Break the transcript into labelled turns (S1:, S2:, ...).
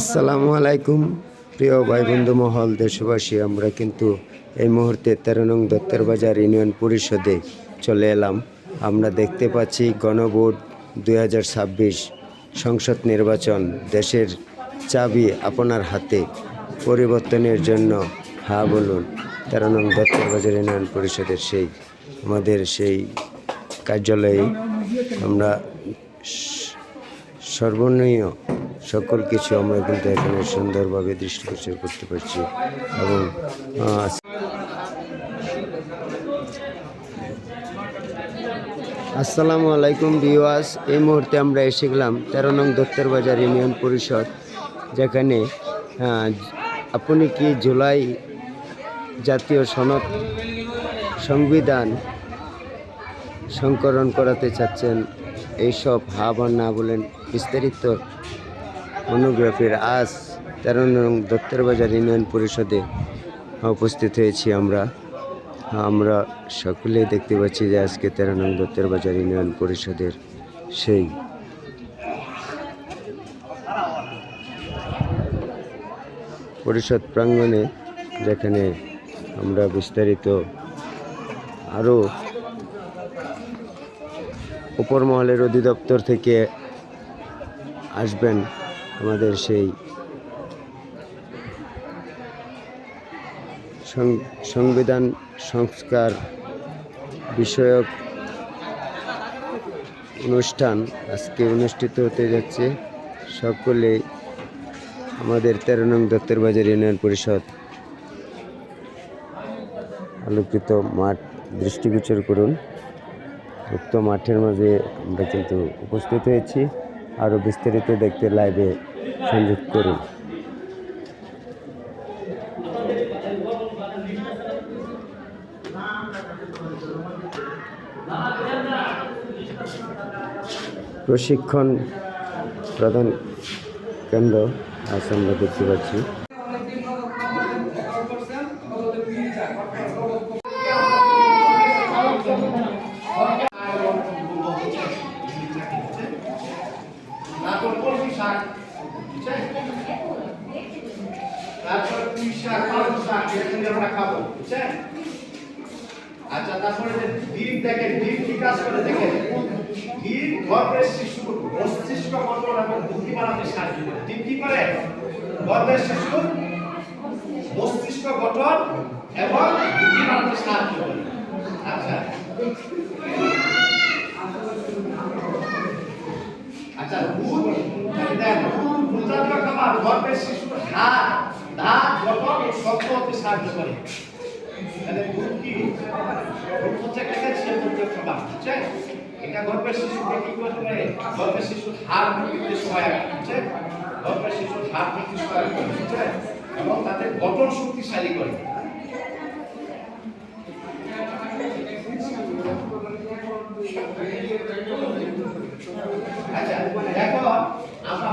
S1: আসসালামু আলাইকুম। প্রিয় ভাই বন্ধু মহল, দেশবাসী, আমরা কিন্তু এই মুহূর্তে তেরো নং দত্তের বাজার ইউনিয়ন পরিষদে চলে এলাম। আমরা দেখতে পাচ্ছি গণভোট দুই হাজার ছাব্বিশ সংসদ নির্বাচন, দেশের চাবি আপনার হাতে, পরিবর্তনের জন্য হা বলুন। তেরো নং দত্তের বাজার ইউনিয়ন পরিষদের সেই, আমাদের সেই কার্যালয়ে আমরা সর্বনীয় সকল কিছু আমরা কিন্তু এখানে সুন্দরভাবে দৃষ্টিগোচর করতে পারছি এবং আসসালামু আলাইকুম বিওয়াস এই মুহূর্তে আমরা এসে গেলাম তেরো নং দত্তের বাজার ইউনিয়ন পরিষদ, যেখানে আপনি কি জুলাই জাতীয় সনদ সংবিধান সংকলন করাতে চাচ্ছেন? এইসব হা বা না বলেন বিস্তারিত মনোগ্রাফির আজ তেরো নং দত্তের বাজার ইউনিয়ন পরিষদে উপস্থিত হয়েছি আমরা। আমরা সকলেই দেখতে পাচ্ছি যে আজকে তেরো নং দত্তের বাজার ইউনিয়ন পরিষদের সেই পরিষদ প্রাঙ্গণে যেখানে আমরা বিস্তারিত আরও উপর মহলের অধিদপ্তর থেকে আসবেন। আমাদের সেই সংবিধান সংস্কার বিষয়ক অনুষ্ঠান আজকে অনুষ্ঠিত হতে যাচ্ছে। সকলে আমাদের তেরো নং দত্তের বাজার ইউনিয়ন পরিষদ আলোকিত মাঠ দৃষ্টিগোচর করুন। উক্ত মাঠের মাঝে আমরা কিন্তু উপস্থিত হয়েছি। আরও বিস্তারিত দেখতে লাইভে সংযুক্ত করুন প্রশিক্ষণ প্রধান কেন্দ্র আজ আমরা দেখতে পাচ্ছি
S2: কলমি শাক বুঝছেন? তারপর আমরা খাব, বুঝছেন? আচ্ছা তারপরে যে ডিম ডিম কি কাজ করে ডিম গর্ভের শিশু, মস্তিষ্ক গঠন এবং বুদ্ধি বানাতে সাহায্য করে। ডিম কি করে? গর্ভের শিশু, মস্তিষ্ক গঠন এবং বুদ্ধি সাহায্য করে। আচ্ছা। আচ্ছা দুধ দেন দুধ জাতীয় খাবার, গর্ভের শিশুর হাত দাঁত গঠন ও শক্ত হতে সাহায্য করে। তাহলে দুধ কি? দুধ হচ্ছে একটা ক্যালসিয়াম জাতীয় খাবার বুঝছেন এটা গর্ভের শিশুকে কি পারে? গর্ভের শিশুর হাড় বৃদ্ধিতে সহায়ক বুঝছেন গর্ভের শিশুর হাড় বৃদ্ধি সহায়ক বুঝছেন এবং তাদের গঠন শক্তিশালী করে। আচ্ছা এখন আমরা